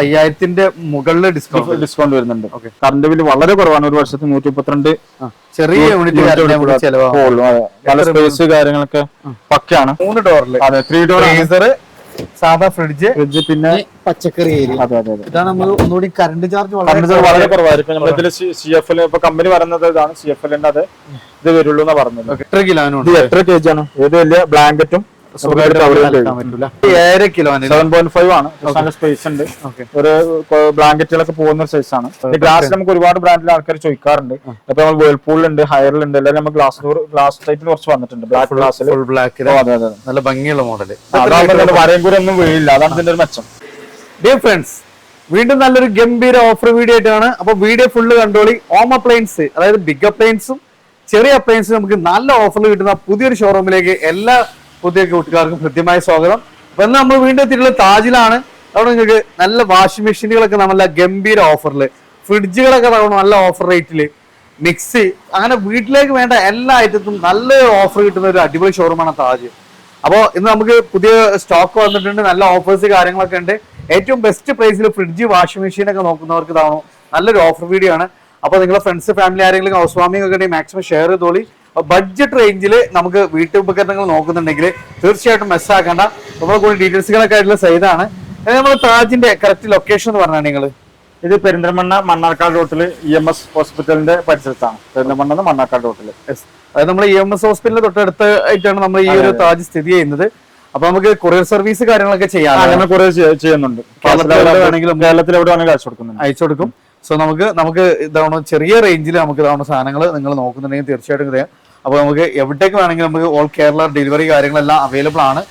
അയ്യായിരത്തിന്റെ മുകളിൽ discount discount വരുന്നുണ്ട്. Current bill വളരെ കുറവാണ്. ഒരു വർഷത്തിൽ നൂറ്റി മുപ്പത്തിരണ്ട് ചെറിയ യൂണിറ്റ് സ്പേസ് കാര്യങ്ങളൊക്കെ പക്കയാണ്. മൂന്ന് ഡോറിൽ അതെ ത്രീ ഡോർ സാധാ ഫ്രിഡ്ജ് ഫ്രിഡ്ജ് പിന്നെ പച്ചക്കറി ഏരിയ. അതെ അതെ ഇതാണ് നമ്മൾ ഒന്നുകൂടി കറണ്ട് ചാർജ് വളരെ കുറവായിരിക്കും. നമ്മൾ ഇതിൽ സി എഫ് എൽ ഇപ്പൊ കമ്പനി പറയുന്നത് ഇതാണ്. സി എഫ് എല്ലിന്റെ അത് ഇത് വരുള്ളൂ എന്നാ പറഞ്ഞത്. എത്ര കിലോ ആണ്? എത്ര കെ ജി ആണ്? ഏത് വലിയ ബ്ലാങ്കറ്റും ഏഴര കിലോന് സെവൻ പോയിന്റ് ഫൈവ് ആണ്. നല്ല സ്പേസ് ഉണ്ട്. ഒരു ബ്ലാങ്കറ്റുകളൊക്കെ പോകുന്ന ഒരു സൈസ് ആണ്. ഗ്ലാസ് നമുക്ക് ഒരുപാട് ബ്രാൻഡിൽ ആൾക്കാർ ചോദിക്കാറുണ്ട്. അപ്പൊ നമ്മൾ വേൾപൂളിലുണ്ട് ഹയറിലുണ്ട് എല്ലാവരും നമ്മൾ ഗ്ലാസ് ഗ്ലാസ് ടൈപ്പിൽ കുറച്ച് വന്നിട്ടുണ്ട്. ബ്ലാക്ക് ഗ്ലാസ് ഫുൾ ബ്ലാക്ക് നല്ല ഭംഗിയുള്ള മോഡൽ അതാകുമ്പോൾ വരയും കൂടെ ഒന്നും വീഴില്ല. അതാണ് ഇതിന്റെ ഒരു മെച്ചം. ഡിയർ ഫ്രണ്ട്സ് വീണ്ടും നല്ലൊരു ഗംഭീര ഓഫർ വീഡിയോ ആയിട്ടാണ്. അപ്പൊ വീഡിയോ ഫുള്ള് കണ്ടോളി. ഹോം അപ്ലയൻസ് അതായത് ബിഗ് അപ്ലയൻസും ചെറിയ അപ്ലയൻസും നമുക്ക് നല്ല ഓഫർ കിട്ടുന്ന പുതിയൊരു ഷോറൂമിലേക്ക് എല്ലാ പുതിയ കൂട്ടുകാർക്കും കൃത്യമായ സ്വാഗതം. അപ്പൊ നമ്മൾ വീണ്ടും എത്തിയിട്ടുള്ള താജിലാണ്. അവിടെ നിങ്ങൾക്ക് നല്ല വാഷിംഗ് മെഷീനുകളൊക്കെ നല്ല ഗംഭീര ഓഫറിൽ ഫ്രിഡ്ജുകളൊക്കെ തവണ നല്ല ഓഫർ റേറ്റിൽ മിക്സി അങ്ങനെ വീട്ടിലേക്ക് വേണ്ട എല്ലാ ഐറ്റത്തും നല്ല ഓഫർ കിട്ടുന്ന ഒരു അടിപൊളി ഷോറൂമാണ് താജ്. അപ്പോൾ ഇന്ന് നമുക്ക് പുതിയ സ്റ്റോക്ക് വന്നിട്ടുണ്ട് നല്ല ഓഫേഴ്സ് കാര്യങ്ങളൊക്കെ ഉണ്ട്. ഏറ്റവും ബെസ്റ്റ് പ്രൈസിൽ ഫ്രിഡ്ജ് വാഷിംഗ് മെഷീൻ ഒക്കെ നോക്കുന്നവർക്ക് ഇതാണോ നല്ലൊരു ഓഫർ വീഡിയോ ആണ്. അപ്പോൾ നിങ്ങളുടെ ഫ്രണ്ട്സ് ഫാമിലി ആരെങ്കിലും ഹൗസ് വാമിംഗ് ഒക്കെ മാക്സിമം ഷെയർ ചെയ്തോളി. ബഡ്ജറ്റ് റേഞ്ചിൽ നമുക്ക് വീട്ടുപകരണങ്ങൾ നോക്കുന്നുണ്ടെങ്കിൽ തീർച്ചയായിട്ടും മെസ്സ് ആക്കണ്ട. നമ്മളെ കൂടി ഡീറ്റെയിൽസുകളൊക്കെ ആയിട്ടുള്ള സൈതാണ് നമ്മൾ താജിന്റെ കറക്റ്റ് ലൊക്കേഷൻ എന്ന് പറഞ്ഞാൽ നിങ്ങൾ ഇത് പെരിന്തൽമണ്ണ മണ്ണാർക്കാട് റോട്ടിൽ ഇ എം എസ് ഹോസ്പിറ്റലിന്റെ പരിസരത്താണ്. പെരിന്തൽമണ്ണ മണ്ണാർക്കാട് റോട്ടിൽ അതായത് നമ്മൾ ഇ എം എസ് ഹോസ്പിറ്റലിന് തൊട്ടടുത്ത് ആയിട്ടാണ് നമ്മൾ ഈ ഒരു താജ് സ്ഥിതി ചെയ്യുന്നത്. അപ്പൊ നമുക്ക് കൊറിയർ സർവീസ് കാര്യങ്ങളൊക്കെ ചെയ്യാം അങ്ങനെ കുറെ ചെയ്യുന്നുണ്ട്. വേണമെങ്കിലും കേരളത്തിൽ എവിടെ വേണമെങ്കിലും അയച്ചു കൊടുക്കുന്നുണ്ട്. അയച്ചു കൊടുക്കും. സോ നമുക്ക് നമുക്ക് ഇതാണോ ചെറിയ റേഞ്ചിൽ നമുക്ക് ഇതാണോ സാധനങ്ങൾ നിങ്ങൾ നോക്കുന്നുണ്ടെങ്കിൽ തീർച്ചയായിട്ടും ചെയ്യാം അപ്പോൾ നമുക്ക് എവിടേക്ക് വേണമെങ്കിലും നമുക്ക് ഓൾ കേരള ഡെലിവറി കാര്യങ്ങളെല്ലാം അവൈലബിൾ ആണ്.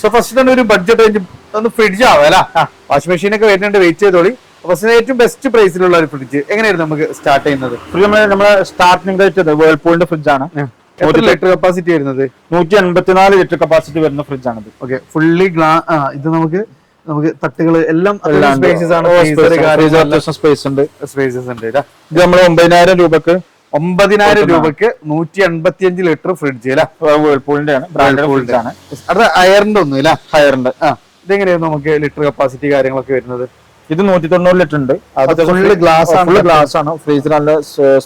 സോ ഫസ്റ്റ് തന്നെ ഒരു ബഡ്ജറ്റ് റേഞ്ച് ഒന്ന് ഫ്രിഡ്ജ് ആവാം അല്ല? വാഷിംഗ് മെഷീൻ ഒക്കെ വരുന്നുണ്ട് വെയിറ്റ് ചെയ്തോളി. ഫസ്റ്റ് ഏറ്റവും ബെസ്റ്റ് പ്രൈസിലുള്ള ഒരു ഫ്രിഡ്ജ് എങ്ങനെയായിരുന്നു നമുക്ക് സ്റ്റാർട്ട് ചെയ്യുന്നത്? ഫ്രിഡ്ജ് നമ്മളെ സ്റ്റാർട്ടിങ് സ്റ്റാർട്ടിംഗ് റേറ്റ് വേൾപൂളിന്റെ ഫ്രിഡ്ജ് ആണ്. എത്ര ലിറ്റർ കപ്പാസിറ്റി വരുന്നത്? നൂറ്റി എൺപത്തിനാല് ലിറ്റർ കപ്പാസിറ്റി വരുന്ന ഫ്രിഡ്ജ് ആണ് ഓക്കെ ഫുള്ളി ഗ്ലാ ഇത് നമുക്ക് നമുക്ക് തട്ടുകൾ എല്ലാം സ്പേസസ് ആണ് സ്പേസസ് ഉണ്ട്. സ്പേസസ് ഉണ്ട് ഇത്. നമ്മൾ ഒമ്പതിനായിരം രൂപക്ക് ഒമ്പതിനായിരം രൂപക്ക് നൂറ്റി എൺപത്തി അഞ്ച് ലിറ്റർ ഫ്രിഡ്ജ് അല്ലേ? വേൾപൂളിന്റെ ആണ് ബ്രാൻഡ് ഫ്രിഡ്ജ് ആണ്. അടുത്ത അയറിന്റെ ഒന്നും ഇല്ല. ഹയറിന്റെ ആ. ഇതെങ്ങനെയാണ് നമുക്ക് ലിറ്റർ കപ്പാസിറ്റി കാര്യങ്ങളൊക്കെ വരുന്നത്? ഇത് നൂറ്റി തൊണ്ണൂറ് ലിറ്റർ ഉണ്ട്. അത് ഫുള്ള് ഗ്ലാസ് ആണ്. ഫുള്ള് ഗ്ലാസ് ആണ്. ഫ്രീസർ നല്ല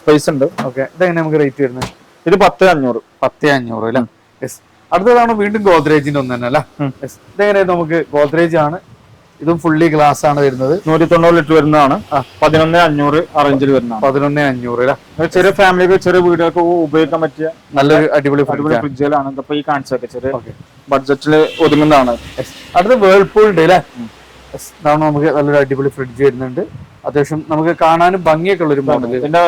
സ്പേസ് ഉണ്ട്. ഓക്കെ ഇതെങ്ങനെ നമുക്ക് റേറ്റ് വരുന്നത്? ഇത് പത്ത് അഞ്ഞൂറ്. പത്ത് അഞ്ഞൂറ് അല്ലേ? യെസ് അടുത്തതാണ് വീണ്ടും ഗോദ്രേജിന്റെ ഒന്ന് തന്നെ അല്ല? ഇതെങ്ങനെയാണ് നമുക്ക് ഗോദ്രേജ് ആണ് ഇതും ഫുള്ളി ഗ്ലാസ് ആണ് വരുന്നത്. നൂറ്റി തൊണ്ണൂറ് ലിറ്റർ വരുന്നതാണ്. പതിനൊന്ന് അഞ്ഞൂറ് അറേഞ്ചിൽ റേഞ്ചിൽ വരുന്നതാണ്. പതിനൊന്ന് അഞ്ഞൂറ് അല്ലെ? ചെറിയ ഫാമിലിക്ക് ചെറിയ വീടുകൾക്ക് ഉപയോഗിക്കാൻ പറ്റിയ നല്ലൊരു അടിപൊളി അടിപൊളി ഫ്രിഡ്ജ് ഫ്രിഡ്ജുകളാണ് ഇതിപ്പോ ഈ കാണിച്ചൊക്കെ ചെറിയ ബഡ്ജറ്റിൽ ഒതുങ്ങുന്നതാണ്. അടുത്ത വേൾപൂൾ ഉണ്ട് അല്ലേ? ഇതാണ് നമുക്ക് നല്ലൊരു അടിപൊളി ഫ്രിഡ്ജ് വരുന്നുണ്ട്. അത്യാവശ്യം നമുക്ക് കാണാനും ഭംഗിയൊക്കെ ഉള്ള ഒരു മോഡൽ ഇതിന്റെ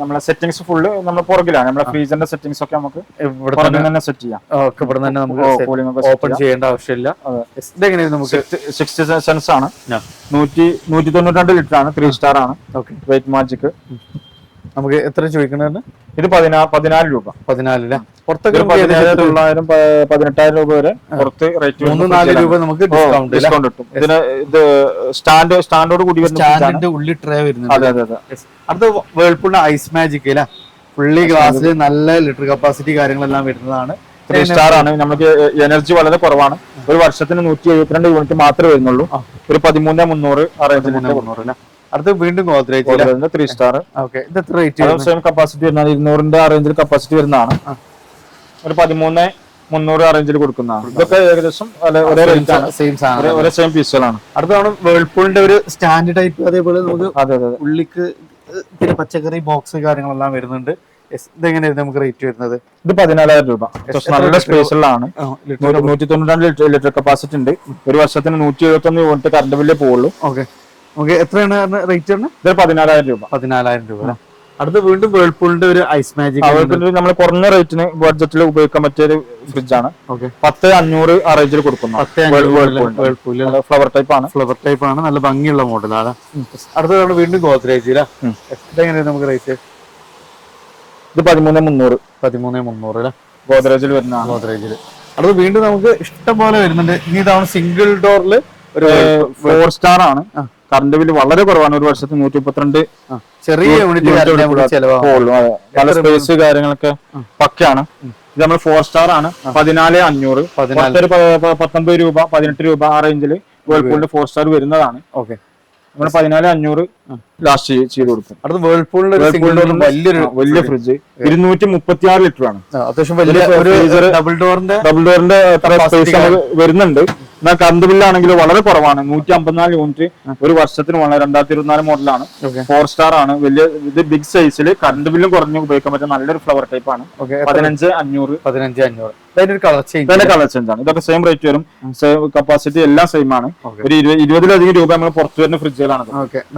നമ്മുടെ സെറ്റിംഗ്സ് ഫുള്ള് നമ്മുടെ പുറകിലാണ്. നമ്മുടെ ഫ്രീസറിന്റെ സെറ്റിംഗ്സ് ഒക്കെ നമുക്ക് ഇവിടെ തന്നെ സെറ്റ് ചെയ്യാം. ഓക്കെ ഇവിടെ തന്നെ നമുക്ക് ഓപ്പൺ ചെയ്യേണ്ട ആവശ്യമില്ല. Yes, ഇതെങ്ങനെയാണ് നമുക്ക് സിക്സ്റ്റി സെൻസ് ആണ്. നൂറ്റി നൂറ്റി തൊണ്ണൂറ്റി ലിറ്റർ ആണ്. ത്രീ സ്റ്റാർ ആണ്. ഓക്കെ വെയിറ്റ് മാജിക് നമുക്ക് എത്ര ചോദിക്കണത്? ഇത് പതിനാ പതിനാല് രൂപ. പതിനാലില്ല പുറത്തൊക്കെ നമുക്ക് പതിനേഴ് തൊള്ളായിരം പതിനെട്ടായിരം രൂപ വരെ പുറത്ത് റേറ്റ് മൂന്ന് നാല് രൂപ നമുക്ക് ഡിസ്കൗണ്ട് ഡിസ്കൗണ്ട് കിട്ടും. ഇതിന് ഇത് സ്റ്റാൻഡ് സ്റ്റാൻഡോട് കൂടി വരുന്ന fridge ആണ്. സ്റ്റാൻഡിന്റെ ഉള്ളിൽ ട്രേ അതെ അതെ അതെ. അടുത്ത വേൾപൂളിന്റെ ഐസ് മാജിക് അല്ലേ ഫുള്ളി ഗ്ലാസ്സിൽ നല്ല ലിറ്റർ കപ്പാസിറ്റി കാര്യങ്ങളെല്ലാം വരുന്നതാണ്. ത്രീ സ്റ്റാർ ആണ്. നമുക്ക് എനർജി വളരെ കുറവാണ്. ഒരു വർഷത്തിന് നൂറ്റി എഴുപത്തിരണ്ട് യൂണിറ്റ് മാത്രമേ വരുന്നുള്ളൂ. ഒരു പതിമൂന്ന് മുന്നൂറ് അറേഞ്ച് അടുത്ത വീണ്ടും ഗോദ്രേജ് ത്രീ സ്റ്റാർ ഓക്കെ ഇത് എത്ര റേറ്റ് സെയിം കപ്പാസിറ്റി വരുന്നതാണ് ഇരുന്നൂറിന്റെ ആ റേഞ്ചിൽ കപ്പാസിറ്റി വരുന്നതാണ്. ഒരു പതിമൂന്ന് മുന്നൂറ് ആ റേഞ്ചിൽ കൊടുക്കുന്ന. ഇതൊക്കെ ഏകദേശം ഒരേ റേഞ്ചാണ് സെയിം സാധനം ഒരേ- സെയിം പീസുകളാണ് അടുത്താണ് വേൾപൂളിന്റെ ഒരു സ്റ്റാൻഡ് ടൈപ്പ് അതേപോലെ നമുക്ക് അതെ അതെ ഉള്ളിക്ക് പിന്നെ പച്ചക്കറി ബോക്സ് കാര്യങ്ങളെല്ലാം വരുന്നുണ്ട്. ഇതെങ്ങനെയായിരുന്നു നമുക്ക് റേറ്റ് വരുന്നത്? ഇത് പതിനാലായിരം രൂപ. നല്ല സ്പേഷ്യലാണ് നൂറ്റി തൊണ്ണൂറ്റി ലിറ്റർ ലിറ്റർ കപ്പാസിറ്റി ഉണ്ട്. ഒരു വർഷത്തിന് നൂറ്റി എഴുപത്തി ഒന്ന് യൂണിറ്റ് കറണ്ട് ബില്ലേ പോവുള്ളൂ. ഓക്കെ. നമുക്ക് എത്രയാണ് റേറ്റ് വരുന്നത്? ഇത് പതിനാലായിരം രൂപ. പതിനാലായിരം രൂപ? അടുത്ത വീണ്ടും വേൾപൂളിന്റെ ഒരു ഐസ് മാജിക് വേൾപൂളിന്റെ നമ്മൾ കുറഞ്ഞ റേറ്റിന് ബഡ്ജറ്റിൽ ഉപയോഗിക്കാൻ പറ്റിയ ഒരു ഫ്രിഡ്ജ് ആണ്. പത്ത് അഞ്ഞൂറ് ആ റേഞ്ചിൽ കൊടുക്കുന്നു. ഫ്ലവർ ടൈപ്പ് ആണ്. ഫ്ലവർ ടൈപ്പ് ആണ്. നല്ല ഭംഗിയുള്ള മോഡലാണ് നമ്മൾ വീണ്ടും ഗോദ്രേജ് അല്ലേ ഇതെങ്ങനെയാണ് നമുക്ക് റേറ്റ് ഇത് പതിമൂന്ന് മുന്നൂറ്. പതിമൂന്ന് മുന്നൂറ് അല്ലേ ഗോദ്രേജിൽ വരുന്ന ഗോദ്രേജിൽ അടുത്ത് വീണ്ടും നമുക്ക് ഇഷ്ടം പോലെ വരുന്നുണ്ട്. ഇനി ഇതാണ് സിംഗിൾ ഡോറിൽ ഒരു ഫോർ സ്റ്റാർ ആണ്. കറണ്ട് ബില്ല് വളരെ കുറവാണ്. ഒരു വർഷത്തിൽ നൂറ്റി മുപ്പത്തിരണ്ട് ചെറിയ യൂണിറ്റ് സ്പേസ് കാര്യങ്ങളൊക്കെ പക്കയാണ്. ഇത് നമ്മൾ ഫോർ സ്റ്റാർ ആണ്. പതിനാല് അഞ്ഞൂറ്. പതിനാല്. പത്തൊമ്പത് രൂപ പതിനെട്ട് രൂപ ആ റേഞ്ചിൽ വേൾപൂളിന്റെ ഫോർ സ്റ്റാർ വരുന്നതാണ്. ഓക്കെ. നമ്മൾ പതിനാല് അഞ്ഞൂറ് ലാസ്റ്റ് ചെയ്ത് കൊടുക്കും. അടുത്ത് വേൾപൂളിന്റെ വലിയൊരു വലിയ ഫ്രിഡ്ജ് ഇരുന്നൂറ്റി മുപ്പത്തി ആറ് ലിറ്റർ ആണ് അത്യാവശ്യം വലിയ ഡബിൾ ഡോറിന്റെ ഡബിൾ ഡോറിന്റെ വരുന്നുണ്ട്. എന്നാൽ കറണ്ട് ബില്ലാണെങ്കിൽ വളരെ കുറവാണ്. നൂറ്റി അമ്പത്തിനാല് യൂണിറ്റ് ഒരു വർഷത്തിന് വളരെ രണ്ടായിരത്തി ഇരുപത്തിനാല് മോഡലാണ്. ഫോർ സ്റ്റാർ ആണ്. വലിയ ഇത് ബിഗ് സൈസിൽ കറണ്ട് ബില്ലും കുറഞ്ഞ് ഉപയോഗിക്കാൻ പറ്റുന്ന നല്ലൊരു ഫ്ലവർ ടൈപ്പ് ആണ്. പതിനഞ്ച് അഞ്ഞൂറ്. പതിനഞ്ച് അഞ്ഞൂറ്. കളർ ചേഞ്ച് ആണ്. ഇതൊക്കെ സെയിം റേറ്റ് വരും. കപ്പാസിറ്റി എല്ലാം സെയിം ആണ്. ഒരു ഇരുപത് ഇരുപതിലധികം രൂപ നമ്മൾ പുറത്തു വരുന്ന ഫ്രിഡ്ജുകളാണ്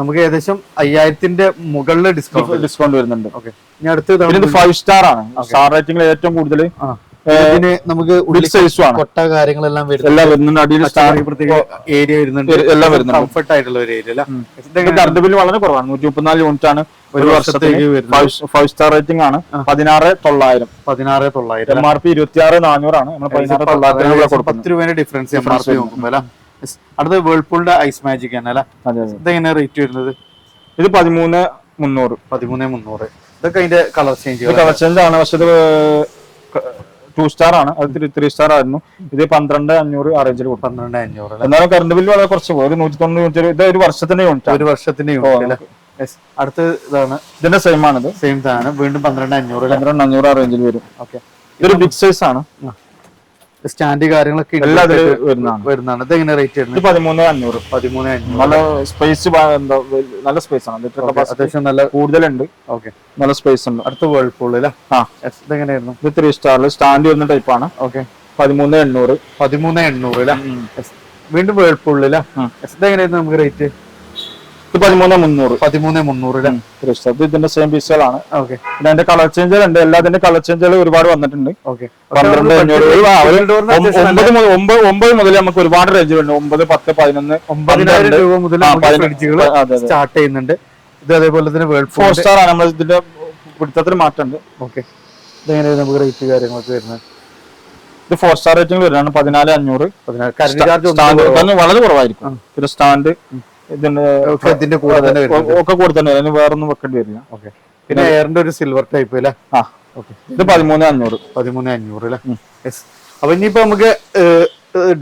നമുക്ക് ഏകദേശം അയ്യായിരത്തിന്റെ മുകളിൽ ഡിസ്കൗണ്ട് ഡിസ്കൗണ്ട് വരുന്നുണ്ട്. അടുത്ത് ഫൈവ് സ്റ്റാർ ആണ്. സ്റ്റാർ റേറ്റിംഗിൽ ഏറ്റവും കൂടുതൽ ഇതിന് നമുക്ക് ഉള്ളിൽ കൊട്ട കാര്യങ്ങളെല്ലാം എല്ലാം വരുന്നുണ്ട്. അടിയിൽ ഏരിയ വരുന്നുണ്ട്. എല്ലാം വരുന്നുണ്ട്. കംഫർട്ട് ആയിട്ടുള്ള ഒരു ഏരിയ അല്ല? കറണ്ട് ബില്ല് വളരെ കുറവാണ്. നൂറ്റി മുപ്പത്തിനാല് യൂണിറ്റ് ആണ് ഒരു വർഷത്തേക്ക്. ഫൈവ് സ്റ്റാർ റേറ്റിംഗ് ആണ്. പതിനാറ് തൊള്ളായിരം. പതിനാറ് തൊള്ളായിരം എം ആർ പി ഇരുപത്തി ആറ് നാനൂറാണ്. നമ്മൾ പതിനാറ് പത്ത് രൂപയുടെ ഡിഫറൻസ് എം ആർ പി അല്ല. അടുത്ത വേൾപൂളിന്റെ ഐസ് മാജിക് ആണ് അല്ല? ഇതെങ്ങനെ റേറ്റ് വരുന്നത്? ഇത് പതിമൂന്ന് മുന്നൂറ്. പതിമൂന്ന് മുന്നൂറ്. ഇതൊക്കെ അതിന്റെ കളർ ചേഞ്ച് കളർ ചേഞ്ച് ആണ്. പക്ഷെ ടു സ്റ്റാർ ആണ്. അത് ത്രീ സ്റ്റാർ ആയിരുന്നു. ഇത് പന്ത്രണ്ട് അഞ്ഞൂറ് ആ റേഞ്ചിൽ കൊടുക്കും പന്ത്രണ്ട് അഞ്ഞൂറ് എന്നാലും കറണ്ട് ബില്ല് വളരെ കുറച്ച് പോകും ഒരു നൂറ്റി തൊണ്ണൂറ് ഇത് ഒരു വർഷത്തിന്റെ യൂണിറ്റ് ഒരു വർഷത്തിന്റെ യൂണിറ്റ് അടുത്ത ഇതാണ്. ഇതിന്റെ സെയിം ഇത് സെയിം ഇതാണ് വീണ്ടും പന്ത്രണ്ട് അഞ്ഞൂറ് പന്ത്രണ്ട് അഞ്ഞൂറ് ആ റേഞ്ചിൽ വരും. ഓക്കെ ഇതൊരു ബിഗ് സൈസ് ആണ്. സ്റ്റാൻഡ് കാര്യങ്ങളൊക്കെ വരുന്നതാണ്. ഇതെങ്ങനെ ഇത് എങ്ങനെ റേറ്റ് വരുന്നത് പതിമൂന്ന് അഞ്ഞൂറ്. പതിമൂന്ന് അഞ്ഞൂറ്. നല്ല സ്പേസ് നല്ല സ്പേസ് ആണ്. അത്യാവശ്യം നല്ല കൂടുതലുണ്ട്. ഓക്കെ. നല്ല സ്പേസ് ഉണ്ട്. അടുത്ത വേൾപൂൾ അല്ലേ ആ. ഇതെങ്ങനെയായിരുന്നു? ഇത് ത്രീ സ്റ്റാറിൽ സ്റ്റാൻഡ് വരുന്ന ടൈപ്പ് ആണ്. ഓക്കെ. പതിമൂന്ന് എണ്ണൂറ്. പതിമൂന്ന് എണ്ണൂറ് അല്ലേ വീണ്ടും വേൾപൂൾ അല്ലേ ഇതെങ്ങനെയായിരുന്നു നമുക്ക് റേറ്റ് പതിമൂന്ന് മുന്നൂറ്. പതിമൂന്ന് മുന്നൂറ് ഇത് ഇതിന്റെ സെയിം പീസുകളാണ് ഓക്കെ. പിന്നെ അതിന്റെ കളർ ചേഞ്ചുകൾ ഉണ്ട് എല്ലാത്തിന്റെ കളർ ചേഞ്ചുകൾ ഒരുപാട് വന്നിട്ടുണ്ട്. ഓക്കെ. പന്ത്രണ്ട് അഞ്ഞൂറ് ഒമ്പത് മുതൽ നമുക്ക് ഒരുപാട് റേഞ്ചിലുണ്ട് ഒമ്പത് പത്ത് പതിനൊന്ന് ഒമ്പതിനായിരം രൂപ മുതൽ. സ്റ്റാർട്ട് ചെയ്യുന്നുണ്ട്. ഇത് അതേപോലെ തന്നെ ഫോർ സ്റ്റാർ ആണ്. നമ്മൾ ഇതിന്റെ പിടുത്തത്തിന് മാറ്റമുണ്ട്. ഓക്കെ. ഇതെങ്ങനെയാണ് നമുക്ക് റേറ്റ് കാര്യങ്ങളൊക്കെ വരുന്നത്? ഇത് ഫോർ സ്റ്റാർ റേറ്റിംഗ് വരുന്നതാണ്. പതിനാല് അഞ്ഞൂറ്. വളരെ കുറവായിരിക്കും. പിന്നെ സ്റ്റാൻഡ് ഇതിന്റെ കൂടെ തന്നെ വരും ഒക്കെ കൂടെ തന്നെ അതിന് വേറെ ഒന്നും വെക്കേണ്ടി വരില്ല. ഓക്കെ പിന്നെ എയറിന്റെ ഒരു സിൽവർ ടൈപ്പ് അല്ലേ ആ. ഓക്കെ ഇത് പതിമൂന്ന് അഞ്ഞൂറ്. പതിമൂന്ന് അഞ്ഞൂറ് അല്ലേ യെസ് അപ്പൊ ഇനിയിപ്പോ നമുക്ക്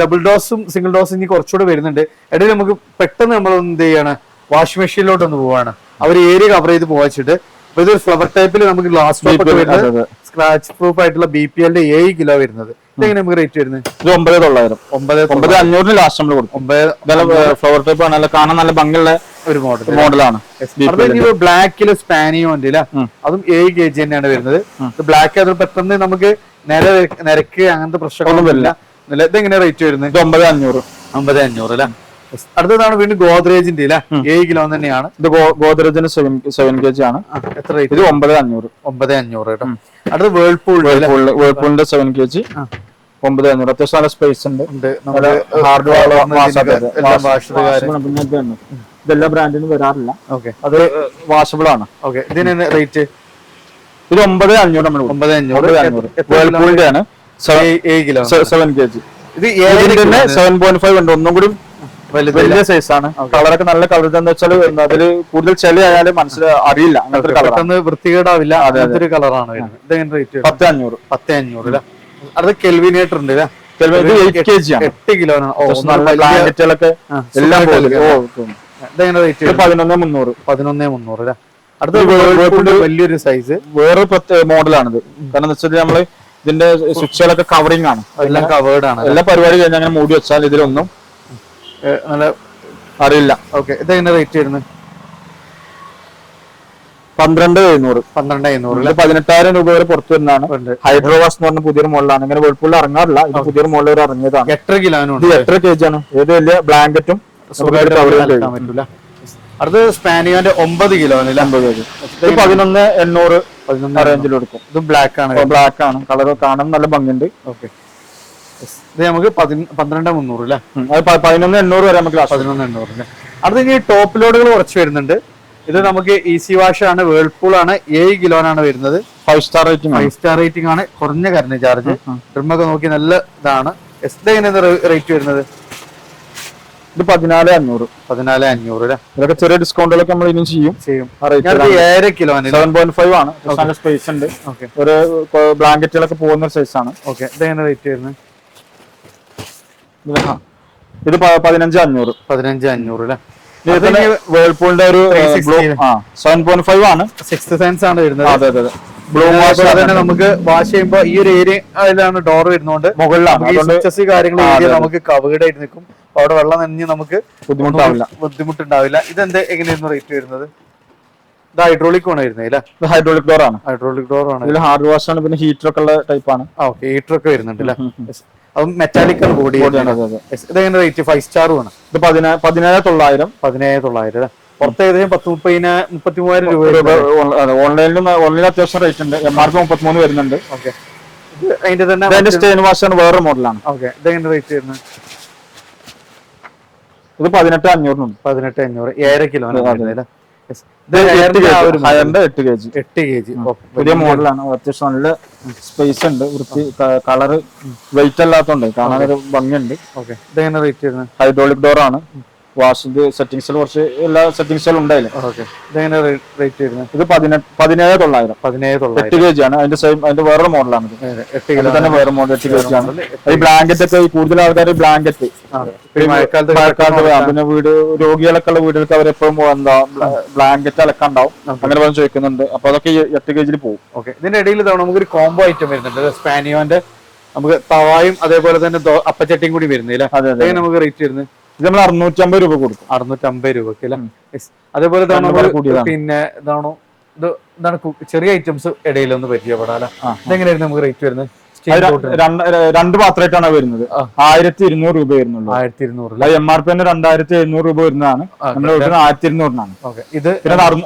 ഡബിൾ ഡോസും സിംഗിൾ ഡോസും ഇനി കുറച്ചുകൂടെ വരുന്നുണ്ട്. ഇടയിൽ നമുക്ക് പെട്ടെന്ന് നമ്മൾ എന്ത് ചെയ്യാണ്? വാഷിംഗ് മെഷീനിലോട്ട് ഒന്ന് പോവാണ്. അവർ ഏരിയ കവർ ചെയ്ത് പോവാച്ചിട്ട് അപ്പൊ ഇതൊരു ഫ്ലവർ ടൈപ്പിൽ നമുക്ക് ഗ്ലാസ്. സ്ക്രാച്ച് പ്രൂഫ് ആയിട്ടുള്ള ബി പി എല്ലിന്റെ ഏഴ് കിലോ വരുന്നത്. ഇതെങ്ങനെ നമുക്ക് റേറ്റ് വരുന്നത് ഇത് ഒമ്പത് തൊള്ളായിരം. ഒമ്പത് ഒമ്പത് അഞ്ഞൂറിന് ലാസ്റ്റ് നമ്മൾ കൊടുക്കും. ഒമ്പത് ഫ്ലവർ ടൈപ്പ് ആണ്. കാണാൻ നല്ല ഭംഗിയുള്ള ഒരു മോഡൽ മോഡലാണ് ബ്ലാക്കിൽ സ്പാനിയോ ഉണ്ട് ഇല്ല അതും ഏഴ് കെ ജി തന്നെയാണ് വരുന്നത്. ബ്ലാക്ക് അത് പെട്ടെന്ന് നമുക്ക് നിര നിരക്ക് അങ്ങനത്തെ പ്രശ്നങ്ങളൊന്നും വരില്ല ഇല്ല, ഇതെങ്ങനെ റേറ്റ് വരുന്നത്? ഒമ്പത് അഞ്ഞൂറ്. ഒമ്പത് അഞ്ഞൂറ് അല്ലെ? അടുത്തതാണ് വീണ്ടും ഗോദ്രേജിന്റെ അല്ലെ ഏഴ് കിലോ തന്നെയാണ്. ഇത് ഗോദ്രേജിന് സെവൻ സെവൻ കെ ജി ആണ് എത്ര റേറ്റ് ഇത് ഒമ്പത് അഞ്ഞൂറ്. ഒമ്പത് അഞ്ഞൂറ് കേട്ടോ. അടുത്ത വേൾപൂൾ വേൾപൂളിന്റെ സെവൻ കെ ജി ഒമ്പത് അഞ്ഞൂറ് അത്യാവശ്യം നല്ല സ്പേസ് ഉണ്ട്. ഹാർഡ്. ഇതെല്ലാ ബ്രാൻഡിനും വരാറില്ല. അത് വാഷബിൾ ആണ്. ഇതിന് റേറ്റ് ഇത് ഒമ്പത് അഞ്ഞൂറ് നമ്മൾ ഒമ്പത് അഞ്ഞൂറ്? വേൾപൂളിന്റെ ആണ് സെവൻ കെ ജി ഇത് ഏഴ് സെവൻ പോയിന്റ് ഫൈവ് ഉണ്ട്. ഒന്നും കൂടി വലിയ സൈസ് ആണ്. കളറൊക്കെ നല്ല കളർ എന്താ വെച്ചാൽ അതിൽ കൂടുതൽ ചെളി ആയാലും മനസ്സിൽ അറിയില്ല. അങ്ങനത്തെ വൃത്തികേടാവില്ല. അങ്ങനത്തെ ഒരു കളറാണ് പത്ത് അഞ്ഞൂറ്. പത്ത് അഞ്ഞൂറ് അടുത്ത കെൽവിനേറ്റർ ഉണ്ട് എട്ട് കിലോ എല്ലാം പതിനൊന്ന് മുന്നൂറ്. പതിനൊന്നേ മുന്നൂറ് അല്ലേ അടുത്ത വലിയൊരു സൈസ് വേറെ മോഡലാണിത് കാരണം വെച്ചാൽ നമ്മൾ ഇതിന്റെ സ്വിച്ചുകളൊക്കെ കവറിംഗ് ആണ്. എല്ലാം കവേർഡ് ആണ് എല്ലാ പരിപാടി കഴിഞ്ഞാൽ അങ്ങനെ മൂടി വെച്ചാൽ ഇതിലൊന്നും നല്ല അറിയില്ല. ഓക്കെ ഇതെങ്ങനെ റേറ്റ് വരുന്നത്? പന്ത്രണ്ട് എഴുന്നൂറ്. പന്ത്രണ്ട് എഴുന്നൂറ് പതിനെട്ടായിരം രൂപ വരെ പുറത്തു വരുന്നതാണ്. ഹൈഡ്രോവാസ് എന്ന് പറഞ്ഞ പുതിയൊരു മോഡലാണ് ഇങ്ങനെ വെളുപ്പുള്ള ഇറങ്ങാറില്ല. ഇത് പുതിയൊരു മോഡൽ ഒരു ഇറങ്ങിയതാണ്. എത്ര കിലോ ഇത് എത്ര കെ ജി ആണ്? ഏത് വലിയ ബ്ലാങ്കറ്റും അടുത്ത് സ്പാനിയോന്റെ ഒമ്പത് കിലോ അമ്പത് കെ ജി ഇത് പതിനൊന്ന് എണ്ണൂറ് പതിനൊന്ന് റേഞ്ചിൽ കൊടുക്കും ഇത് ബ്ലാക്ക് ആണ് ബ്ലാക്ക് ആണ്. കളർ കാണാൻ നല്ല ഭംഗിണ്ട് ഓക്കെ. ഇത് നമുക്ക് പന്ത്രണ്ട് മുന്നൂറ് അല്ലേ? പതിനൊന്ന് എണ്ണൂറ് വരെ നമുക്ക് പതിനൊന്ന് എണ്ണൂറ് അല്ലേ? അടുത്ത് ഈ ടോപ്പ് ലോഡുകൾ കുറച്ച് വരുന്നുണ്ട്. ഇത് നമുക്ക് ഈസി വാഷ് ആണ് വേൾപൂൾ ആണ് ഏഴ് ആണ് വരുന്നത്. Five star rating five star rating ആണ് കുറഞ്ഞ കറണ്ട് ചാർജ് ട്രിമൊക്കെ നോക്കി നല്ല ഇതാണ്. എസ് എങ്ങനെ റേറ്റ് വരുന്നത്? ഇത് പതിനാല് അഞ്ഞൂറ്. പതിനാല് അഞ്ഞൂറ് അല്ലേ? ഇതൊക്കെ ചെറിയ ഡിസ്കൗണ്ടുകളൊക്കെ നമ്മൾ ഇനിയും ചെയ്യും. ചെയ്യും. ഏഴര കിലോന് സെവൻ പോയിന്റ് ഫൈവ് ആണ്. നല്ല സ്പേസ് ഉണ്ട്. ഓക്കെ ഒരു ബ്ലാങ്കറ്റുകളൊക്കെ പോകുന്ന ഒരു സൈസ് ആണ്. ഓക്കെ ഇതെങ്ങനെ റേറ്റ് വരുന്നത്? ഇത് പതിനഞ്ച് അഞ്ഞൂറ്. പതിനഞ്ച് അഞ്ഞൂറ് അല്ലേ? വേൾപൂളിന്റെ ഒരു 360 ആ സെവൻ പോയിന്റ് ഫൈവ് ആണ്. സിക്സ് സെൻസ് ആണ് വരുന്നത്. അതെ അതെ ബ്ലൂ വാഷ് തന്നെ നമുക്ക് വാഷ് ചെയ്യുമ്പോ ഈ ഒരു ഏരിയ അതിലാണ് ഡോർ വരുന്നോണ്ട് മുകളിലാണ്. കാര്യങ്ങൾ. നമുക്ക് കവേഡ് ആയിട്ട് നിൽക്കും. അവിടെ വെള്ളം നനഞ്ഞ് നമുക്ക് ബുദ്ധിമുട്ടാവില്ല. ബുദ്ധിമുട്ടുണ്ടാവില്ല. ഇതെന്ത് എങ്ങനെയായിരുന്നു റേറ്റ് വരുന്നത്? ഇത് ഹൈഡ്രോളിക് ആണ് വരുന്നത് അല്ലേ? ഇത് ഹൈഡ്രോളിക് ഡോർ ആണ്. ഹൈഡ്രോളിക് ഡോർ ആണ്. ഇതിൽ ഹാർഡ് വാഷ് ആണ് പിന്നെ ഹീറ്റർ ഒക്കെ ഉള്ള ടൈപ്പ് ആണ്. ഓക്കെ ഹീറ്റർ ഒക്കെ വരുന്നുണ്ട് അല്ലേ. അതും മെറ്റാലിക്കൽ ബോഡി ഇതെങ്ങനെ റേറ്റ് ഫൈവ് സ്റ്റാർ ആണ്. ഇത് പതിനാ പതിനേഴ് തൊള്ളായിരം. പതിനേഴ് തൊള്ളായിരം പുറത്ത് ഏകദേശം പത്ത് മുപ്പതിന് മുപ്പത്തി മൂവായിരം രൂപ ഓൺലൈനിലും ഓൺലൈനിൽ അത്യാവശ്യം റേറ്റ് ഉണ്ട്. എം ആർ പി മുപ്പത്തിമൂന്ന് വരുന്നുണ്ട്. ഓക്കെ അതിന്റെ തന്നെ അതിന്റെ സ്റ്റെയിൻ വാഷ് ആണ് വേറെ മോഡലാണ് ഓക്കെ ഇതെങ്ങനെ റേറ്റ് വരുന്നത്? ഇത് പതിനെട്ട് അഞ്ഞൂറിനുണ്ട്. പതിനെട്ട് അഞ്ഞൂറ് ഏഴര കിലോ അല്ലേ? എട്ട് കെ ജി ഹയറിന്റെ എട്ട് കെ ജി എട്ട് കെ ജി പുതിയ മോഡലാണ്. അത്യാവശ്യം നല്ല സ്പേസ് ഉണ്ട്. വൃത്തി കളറ് വെയിറ്റ് അല്ലാത്തോണ്ട് കാണാൻ ഒരു ഭംഗിയുണ്ട്. ഓക്കെ. ഇതെങ്ങനെ റേറ്റ് വരുന്നത്? ഹൈഡ്രോളിക് ഡോർ ആണ്. വാഷിന്റെ സെറ്റിംഗ്സിൽ കുറച്ച് എല്ലാ സെറ്റിംഗ്സിലും ഉണ്ടായില്ലേ? ഇതെങ്ങനെ റേറ്റ് വരുന്നത് ഇത് പതിനേഴ് തൊള്ളായിരം. പതിനേഴ് എട്ട് കെ ജി ആണ്. അതിന്റെ സെയിം അതിന്റെ വേറൊരു മോഡലാണ് എട്ട് കിലോ തന്നെ വേറെ മോഡൽ എട്ട് കെ ജി ആണ് ഈ ബ്ലാങ്കറ്റ് ഒക്കെ കൂടുതൽ ആൾക്കാർ ബ്ലാങ്കറ്റ് മഴക്കാലത്ത് മഴക്കാലത്ത്. പിന്നെ വീട് രോഗികളൊക്കെ ഉള്ള വീടുകൾക്ക് അവരെപ്പോഴും എന്താ ബ്ലാങ്കറ്റ് അലക്കുണ്ടാവും അങ്ങനെ പലരും ചോദിക്കുന്നുണ്ട്. അപ്പൊ അതൊക്കെ എട്ട് കെ ജിയിൽ പോകും ഓക്കെ. ഇതിന്റെ ഇടയിൽ തവണ നമുക്കൊരു കോംബോ ഐറ്റം വരുന്നുണ്ട്. സ്പാനിയോന്റെ നമുക്ക് തവായും അതേപോലെ തന്നെ അപ്പച്ചട്ടിയും കൂടി വരുന്നില്ല അതെ നമുക്ക് റേറ്റ് വരുന്നത് ഇത് നമ്മൾ അറുന്നൂറ്റമ്പത് രൂപ കൊടുക്കും അറുന്നൂറ്റമ്പത് രൂപക്ക് അല്ലേ? അതേപോലെ. പിന്നെ ഇതാണോ? ഇത് എന്താണ് ചെറിയ ഐറ്റംസ് ഇടയിൽ ഒന്ന് ആ. ഇതെങ്ങനെയായിരുന്നു നമുക്ക് റേറ്റ് വരുന്നത്? രണ്ട് പാത്രമായിട്ടാണ് വരുന്നത്. ആയിരത്തി ഇരുന്നൂറ് രൂപ വരുന്നുള്ളൂ. ആയിരത്തി ഇരുന്നൂറ് എം ആർ പി തന്നെ രണ്ടായിരത്തി എഴുന്നൂറ് രൂപ വരുന്നതാണ്. നമ്മുടെ ആയിരത്തി ഇരുന്നൂറിനാണ് ഇത്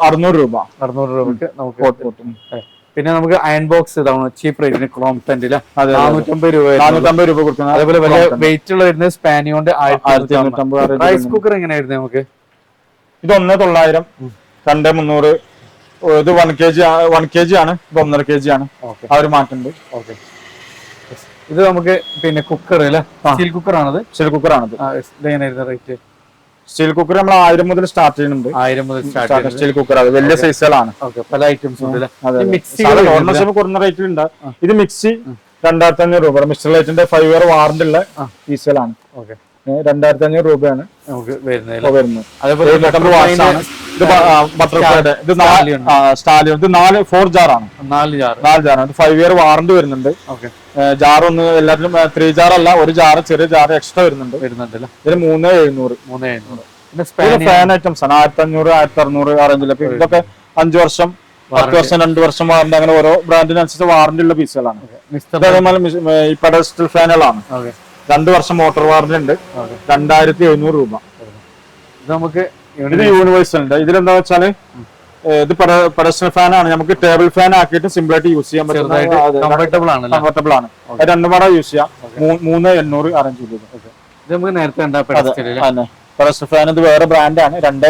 അറുന്നൂറ് രൂപ. അറുന്നൂറ് രൂപക്ക് നമുക്ക്. പിന്നെ നമുക്ക് അയൺ ബോക്സ് ഇതാണ് ചീപ്പ് റേറ്റിന് ക്ലോം അതെ, അതെ. നാനൂറ്റമ്പത് രൂപ. നാനൂറ്റമ്പത് രൂപ കൊടുക്കുന്നത് അതേപോലെ വലിയ വെയിറ്റ് ഉള്ള വരുന്നത് സ്പാനിയോണ്ട് ആയിരത്തി റൈസ് കുക്കർ എങ്ങനെയായിരുന്നു നമുക്ക്? ഇത് ഒന്ന് തൊള്ളായിരം രണ്ട് മുന്നൂറ് ഇത് one K G one K G ആണ്. ഇത് ഒന്നര കെ ജി ആണ് ആ ഒരു മാറ്റമുണ്ട്. ഓക്കെ. ഇത് നമുക്ക് പിന്നെ കുക്കർ അല്ലേ സ്റ്റീൽ കുക്കർ ആണത്. സ്റ്റീൽ കുക്കർ ആണത്. yes. എങ്ങനെയായിരുന്നു റേറ്റ് സ്റ്റീൽ കുക്കർ നമ്മൾ ആയിരം മുതൽ സ്റ്റാർട്ട് ചെയ്യുന്നുണ്ട്. ആയിരം മുതൽ സ്റ്റാർട്ട് സ്റ്റീൽ കുക്കർ അത് വലിയ സൈസുകളാണ് പല ഐറ്റംസ് ഉണ്ട്. മിക്സി കുറഞ്ഞ റേറ്റിൽ ഉണ്ട് ഇത് മിക്സി രണ്ടായിരത്തി അഞ്ഞൂറ് രൂപ. മിസ്റ്റർ ലൈറ്റിന്റെ ഫൈവ് ഇയർ വാറന്റി ഉള്ള പീസുകളാണ് ഓക്കെ രണ്ടായിരത്തി അഞ്ഞൂറ് രൂപയാണ് നമുക്ക് വരുന്നത് അതേപോലെ ഇത് ബട്ടർ ആണ്? ഇത് ബട്ടർഫ്ലൈയുടെ ഇത് സ്റ്റാലിയൻ ഇത് നാല് ഫോർ ജാർ ആണ്. നാല് ജാർ നാല് ജാറാണ് ഇത് ഫൈവ് ഇയർ വാറണ്ടി വരുന്നുണ്ട്. ഓക്കെ. ജാർ ഒന്ന് എല്ലാത്തിലും ത്രീ ജാർ അല്ല ഒരു ജാർ ചെറിയ ജാർ എക്സ്ട്രാ വരുന്നുണ്ട്. വരുന്നുണ്ട് ഇതിന് മൂന്ന് എഴുന്നൂറ്. മൂന്ന് എഴുന്നൂറ്. ഫാൻ ഐറ്റംസ് ആണ്. ആയിരത്തി അഞ്ഞൂറ് ആയിരത്തി അറുന്നൂറ് ആ റേഞ്ചിലൊക്കെ ഇതൊക്കെ അഞ്ചു വർഷം പത്ത് വർഷം രണ്ട് വർഷം വാറണ്ടി അങ്ങനെ ഓരോ ബ്രാൻഡിനനുസരിച്ച് വാറണ്ടി ഉള്ള പീസുകളാണ് ഈ പെഡസ്റ്റൽ ഫാനുകളാണ് രണ്ട് വർഷം മോട്ടോർ വാറന്റി ഉണ്ട്. രണ്ടായിരത്തി എഴുന്നൂറ് രൂപ. ഇത് നമുക്ക് ഇത് യൂണിവേഴ്സൽ ഉണ്ട്. ഇതിലെന്താ വെച്ചാൽ ഇത് പെഡസ്റ്റൽ ഫാൻ ആണ്. നമുക്ക് ടേബിൾ ഫാൻ ആക്കിയിട്ട് സിമ്പിൾ ആയിട്ട് യൂസ് ചെയ്യാൻ പറ്റുന്ന കംഫർട്ടബിൾ ആണ് കംഫർട്ടബിൾ ആണ്. രണ്ടു രണ്ടും യൂസ് ചെയ്യാം. മൂന്ന് എണ്ണൂറ് അറേഞ്ച് ചെയ്തത് നേരത്തെ പെഡസ്റ്റൽ ഫാൻ ഇത് വേറെ ബ്രാൻഡാണ് രണ്ട്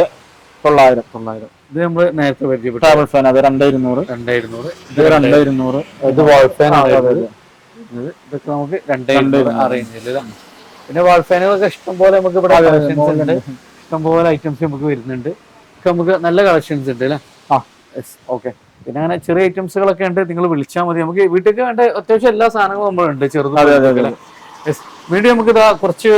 തൊള്ളായിരം. തൊള്ളായിരം. ഇത് നമ്മൾ നേരത്തെ പരിചയപ്പെട്ടു. ടേബിൾ ഫാൻ അത് രണ്ട് ഇരുന്നൂറ്. രണ്ടായിരുന്നൂറ് ഇത് രണ്ട് ഇരുന്നൂറ്. ഇത് വാൾ ഫാൻ ആ, അതെ. ഇതൊക്കെ നമുക്ക് രണ്ടായിരുന്നൂറ് ആ റേഞ്ചിൽ പിന്നെ വാൾ ഫാനുകളൊക്കെ ഇഷ്ടം പോലെ നമുക്ക് ഇവിടെ കളക്ഷൻസ് ഉണ്ട്. ഇഷ്ടംപോലെ ഇഷ്ടം പോലെ ഐറ്റംസ് നമുക്ക് വരുന്നുണ്ട്. നമുക്ക് നല്ല കളക്ഷൻസ് ഉണ്ട് അല്ലേ? ആ. ഓക്കെ പിന്നെ അങ്ങനെ ചെറിയ ഐറ്റംസുകളൊക്കെ ഉണ്ട്. നിങ്ങൾ വിളിച്ചാൽ മതി. നമുക്ക് വീട്ടിലേക്ക് വേണ്ട അത്യാവശ്യം എല്ലാ സാധനങ്ങളും നമ്മളുണ്ട്. ചെറുതും അതെ, അതെ, Yes. വീണ്ടും നമുക്ക് ഇതാ കുറച്ച്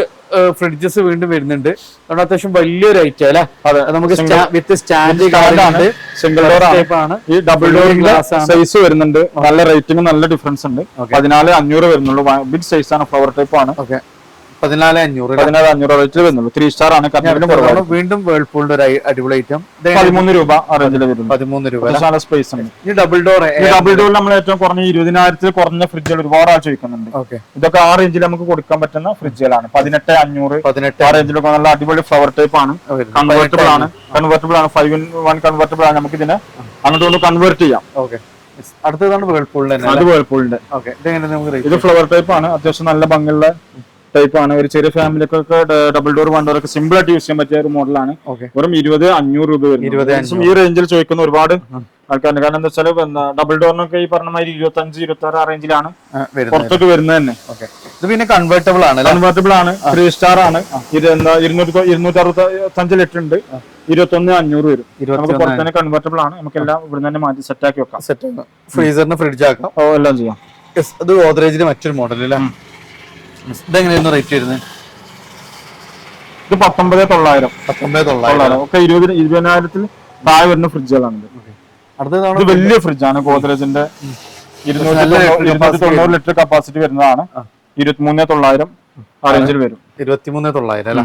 ഫ്രിഡ്ജസ് വീണ്ടും വരുന്നുണ്ട്. അതുകൊണ്ട് അത്യാവശ്യം വലിയൊരു ഐറ്റം അല്ലേ? അതെ. നമുക്ക് വിത്ത് സ്റ്റാൻഡ് ആണ്. സിംഗിൾ ഡോർ ആണ്. ടൈപ്പ് ആണ്. ഈ ഡബിൾ ഡോർ ആണ്. സൈസ് വരുന്നുണ്ട്. നല്ല റേറ്റിംഗ് നല്ല ഡിഫറൻസ് ഉണ്ട്. പതിനാല് അഞ്ഞൂറ് വരുന്നുള്ളൂ. ബിഗ് സൈസ് ആണ് ഫ്ലവർ ടൈപ്പ് ആണ്. ഓക്കെ പതിനാല് അഞ്ഞൂറ് പതിനാല് അഞ്ഞൂറ് റേറ്റിൽ വരുന്നുള്ളൂ. ത്രീ സ്റ്റാർ ആണ് കുറവാണ് വീണ്ടും വേൾപൂളിന്റെ ഒരു അടിപൊളി ഐറ്റം പതിമൂന്ന് രൂപ റേഞ്ചിൽ വരുന്നു പതിമൂന്ന് രൂപ നല്ല സ്പേസ് ഉണ്ട് ഈ ഡബിൾ ഡോർ ഡബിൾ ഡോർ നമ്മൾ ഏറ്റവും കുറഞ്ഞ ഇരുപതിനായിരത്തിൽ കുറഞ്ഞ ഫ്രിഡ്ജുകൾ ഒരുപാട് ആൾ ചോദിക്കുന്നുണ്ട്. ഓക്കെ. ഇതൊക്കെ ആ റേഞ്ചിൽ നമുക്ക് കൊടുക്കാൻ പറ്റുന്ന ഫ്രിഡ്ജുകളാണ് പതിനെട്ട് അഞ്ഞൂറ് പതിനെട്ട് ആ റേഞ്ചിലൊക്കെ നല്ല അടിപൊളി ഫ്ലവർ ടൈപ്പ് ആണ്. കൺവേർട്ടബിൾ ആണ്. കൺവേർട്ടബിൾ ആണ്. ഫൈവ് ഇൻ വൺ കൺവേർട്ടബിൾ ആണ് നമുക്ക് ഇതിനെ അങ്ങോട്ട് ഒന്ന് കൺവേർട്ട് ചെയ്യാം. ഓക്കെ. അടുത്തതാണ് വേൾപൂളിന്റെ അത് വേൾപൂളിന്റെ? ഇത് ഫ്ലവർ ടൈപ്പ് ആണ്. അത്യാവശ്യം നല്ല ഭംഗിയുള്ള ടൈപ്പ് ആണ്. ഒരു ചെറിയ ഫാമിലിക്കൊക്കെ ഡബിൾ ഡോർ വൺ ഡോർ ഒക്കെ സിമ്പിൾ ആയിട്ട് യൂസ് ചെയ്യാൻ പറ്റിയ ഒരു മോഡലാണ് വെറും ഇരുപത് അഞ്ഞൂറ് രൂപ വരും 20 ഏകദേശം ഈ റേഞ്ചിൽ ചോദിക്കുന്ന ഒരുപാട് ആൾക്കാരുണ്ട്. കാരണം എന്താ വെച്ചാൽ ഡബിൾ ഡോറിനൊക്കെ ഈ പറഞ്ഞ മാതിരി ഇരുപത്തി അഞ്ച് ഇരുപത്തി ആറ് റേഞ്ചിലാണ് പുറത്തൊക്കെ വരുന്നത്. പുറത്തോട്ട് വരുന്നത് തന്നെ. ഇത് പിന്നെ കൺവേർട്ടബിൾ ആണ് കൺവേർട്ടബിൾ ആണ്. ത്രീ സ്റ്റാർ ആണ്. ഇരുന്നൂറ്റി ഇരുന്നൂറ്റി അറുപത്തി അഞ്ച് ലിറ്റർ ഉണ്ട്. ഇരുപത്തൊന്ന് അഞ്ഞൂറ് വരും. നമുക്ക് ഇരുപത്തി പുറത്ത് തന്നെ കൺവേർട്ടബിൾ ആണ്. നമുക്ക് എല്ലാം ഇവിടെ തന്നെ മാറ്റി സെറ്റ് ആക്കി വെക്കാം. സെറ്റ് ഫ്രീസറിന് ഫ്രിഡ്ജ് ആക്കാം. എല്ലാം ചെയ്യാം. ഇത് ഗോദ്രേജിന്റെ മറ്റൊരു മോഡൽ അല്ലേ? ഇതെങ്ങനെയായിരുന്നു റേറ്റ് വരുന്നത്? ഇത് പത്തൊമ്പത് തൊള്ളായിരം. പത്തൊമ്പത് തൊള്ളായിരം. തൊള്ളായിരം. ഒക്കെ ഇരുപത് ഇരുപതിനായിരത്തിൽ താഴെ വരുന്ന ഫ്രിഡ്ജുകളാണ് അടുത്തത് വലിയ ഫ്രിഡ്ജാണ്. ഗോദ്രേജിന്റെ ഇരുന്നൂറ്റി തൊണ്ണൂറ് ലിറ്റർ കപ്പാസിറ്റി വരുന്നതാണ്. ഇരുപത്തിമൂന്ന് തൊള്ളായിരം ആ റേഞ്ചിൽ വരും. ഇരുപത്തിമൂന്ന് തൊള്ളായിരം അല്ലേ?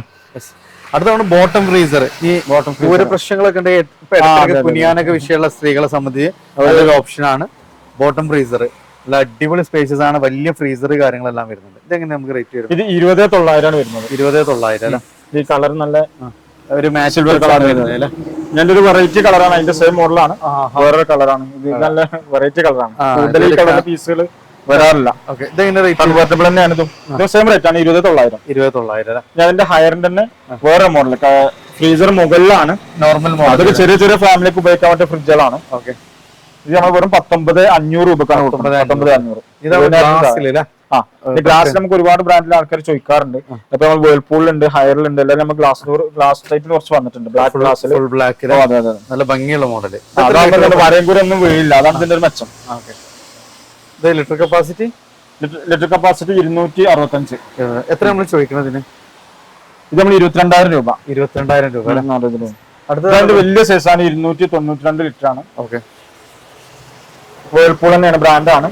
അടുത്താണ് ബോട്ടം ഫ്രീസർ ഈ ബോട്ടം പൂര പ്രശ്നങ്ങളൊക്കെ ഉണ്ട്. കുനിയാനൊക്കെ വിഷയമുള്ള സ്ത്രീകളെ സംബന്ധിച്ച് നല്ലൊരു ഓപ്ഷനാണ് ബോട്ടം ഫ്രീസർ നല്ല അടിപൊളി സ്പേസസ് ആണ്. വലിയ ഫ്രീസർ കാര്യങ്ങളെല്ലാം വരുന്നുണ്ട്. ഇതെങ്ങനെ നമുക്ക് റേറ്റ് വരും ഇത് ഇരുപതേ തൊള്ളായിരമാണ് വരുന്നത്. ഇരുപതേ തൊള്ളായിരം അല്ലേ? ഈ കളർ നല്ല ഒരു മാച്ച് സിൽവർ കളറാണ് വരുന്നത്. അല്ലേ ഞാൻ ഒരു വെറൈറ്റി കളറാണ് അതിന്റെ സെയിം മോഡലാണ് വേറൊരു കളറാണ് ഇത് നല്ല വെറൈറ്റി കളറാണ് കൂടുതൽ ഈ കളർ പീസുകൾ വരാറില്ല. ഓക്കെ ഇതെങ്ങനെ റേറ്റ് കൺവേർട്ടബിൾ തന്നെയാണ് ഇതും സെയിം റേറ്റ് ആണ്. ഇരുപത് തൊള്ളായിരം. ഇരുപത് തൊള്ളായിരം അല്ലേ? ഞാൻ അതിന്റെ ഹയറിന്റെ തന്നെ വേറെ മോഡൽ ഫ്രീസർ മുകളിലാണ്. നോർമൽ മോഡൽ അതൊരു ചെറിയ ചെറിയ ഫാമിലിക്ക് ഉപയോഗിക്കാൻ പറ്റിയ ഫ്രിഡ്ജുകളാണ് ഓക്കെ ഇത് നമ്മൾ വെറും പത്തൊമ്പത് അഞ്ഞൂറ് രൂപക്കാണ് കൊടുക്കുന്നത്. പത്തൊമ്പത് അഞ്ഞൂറ്. ഗ്ലാസ് നമുക്ക് ഒരുപാട് ബ്രാൻഡിലെ ആൾക്കാർ ചോദിക്കാറുണ്ട്. അപ്പൊ നമ്മൾ വേൾപൂളിലുണ്ട് ഹയറിലുണ്ട് എല്ലാവരും നമ്മൾ ഗ്ലാസ് ഗ്ലാസ് ടൈപ്പിൽ കുറച്ച് വന്നിട്ടുണ്ട്. ബ്ലാക്ക് ഗ്ലാസ് ഫുൾ ബ്ലാക്ക് നല്ല ഭംഗിയുള്ള മോഡൽ അതാണ് വരയും കൂടെ ഒന്നും വീഴില്ല. അതാണ് ഇതിന്റെ ഒരു മെച്ചം. ലിറ്റർ കപ്പാസിറ്റി ലിറ്റർ കപ്പാസിറ്റി ഇരുന്നൂറ്റി അറുപത്തഞ്ച്. എത്ര നമ്മൾ ചോദിക്കുന്നത് ഇതിന്? ഇത് നമ്മൾ ഇരുപത്തിരണ്ടായിരം രൂപ. ഇരുപത്തിരണ്ടായിരം രൂപ അടുത്ത വലിയ സൈസാണ് ഇരുന്നൂറ്റി തൊണ്ണൂറ്റി രണ്ട് ലിറ്റർ ആണ്. ഓക്കെ. വേൾപൂൾ തന്നെയാണ് ബ്രാൻഡാണ്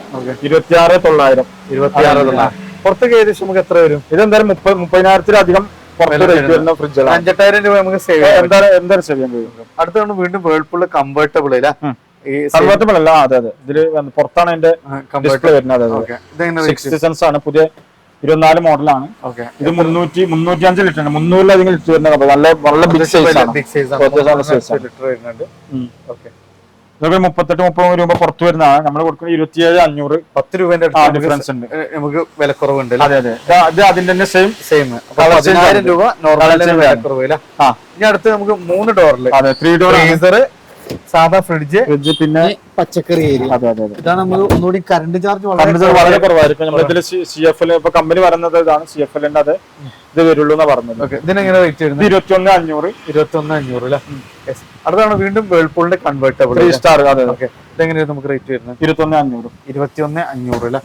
ഇരുപത്തിയാറ് തൊള്ളായിരം. ഇരുപത്തിയാറ് തൊള്ളായിരം. പുറത്തേക്ക് ഏകദേശം നമുക്ക് എത്ര വരും? ഇതെന്തായാലും മുപ്പത് മുപ്പതിനായിരത്തിലധികം അഞ്ചെട്ടായിരം രൂപ നമുക്ക് സേവ് ചെയ്യാൻ കഴിയും അടുത്താണ് വീണ്ടും വേൾപൂൾ കംഫർട്ടബിൾ അല്ലേ ഈ കൺവേർട്ടബിൾ അല്ല അതെ അതെ. ഇതിൽ പുറത്താണ് അതിന്റെ ഡിസ്പ്ലേ വരുന്നത് അതെ ഓക്കെ ഇതെങ്ങനെ സിക്സ് ആണ്. പുതിയ ഇരുപത്തിനാല് മോഡലാണ്. ഇത് മുന്നൂറ്റി മുന്നൂറ്റി അഞ്ച് ലിറ്റർ ആണ്. മുന്നൂറിലധികം ലിറ്റർ വരുന്ന. നല്ല നല്ല ബിഗ് സൈസ് ആണ്. ഇതൊക്കെ മുപ്പത്തെട്ട് മുപ്പത് രൂപ പുറത്തു വരുന്നതാണ് നമ്മൾ കൊടുക്കുന്ന ഇരുപത്തിയേഴ് അഞ്ഞൂറ് പത്ത് രൂപേന്റെ ഡിഫറൻസ് ഉണ്ട്. നമുക്ക് വിലക്കുറവുണ്ട് അതെ അതെ. ഇത് അതിന്റെ തന്നെ സെയിം സെയിം പതിനായിരം. രൂപ നോർമൽ. വിലക്കുറവ് ഇനി അടുത്ത് നമുക്ക് മൂന്ന് ഡോറിൽ അതെ ത്രീ ഡോർ സാധാ ഫ്രിഡ്ജ് ഫ്രിഡ്ജ് പിന്നെ പച്ചക്കറി ഏരിയ അതെ അതെ അതെ. ഇതാണ് നമ്മൾ ഒന്നുകൂടി കറണ്ട് ചാർജ് കറണ്ട് ചാർജ് വളരെ കുറവായിരിക്കും. നമ്മൾ ഇതിൽ സി എഫ് എൽ ഇപ്പൊ കമ്പനി പറയുന്നത് ഇതാണ്. സി എഫ് എല്ലിന്റെ അത് ഇത് വരുള്ളൂ എന്നാ പറഞ്ഞത്. ഓക്കെ ഇതിനെങ്ങനെ റേറ്റ് വരുന്നത്? ഇരുപത്തി ഒന്ന് അഞ്ഞൂറ്. ഇരുപത്തി ഒന്ന് അഞ്ഞൂറ് അല്ലേ? അടുത്താണ് വീണ്ടും വേൾപൂളിന്റെ കൺവേർട്ടബിൾ ത്രീ സ്റ്റാർ അതെ ഓക്കെ ഇതെങ്ങനെയാണ് നമുക്ക് റേറ്റ് വരുന്നത്? ഇരുപത്തി ഒന്ന് അഞ്ഞൂറ്. ഇരുപത്തി ഒന്ന് അഞ്ഞൂറ് അല്ലേ?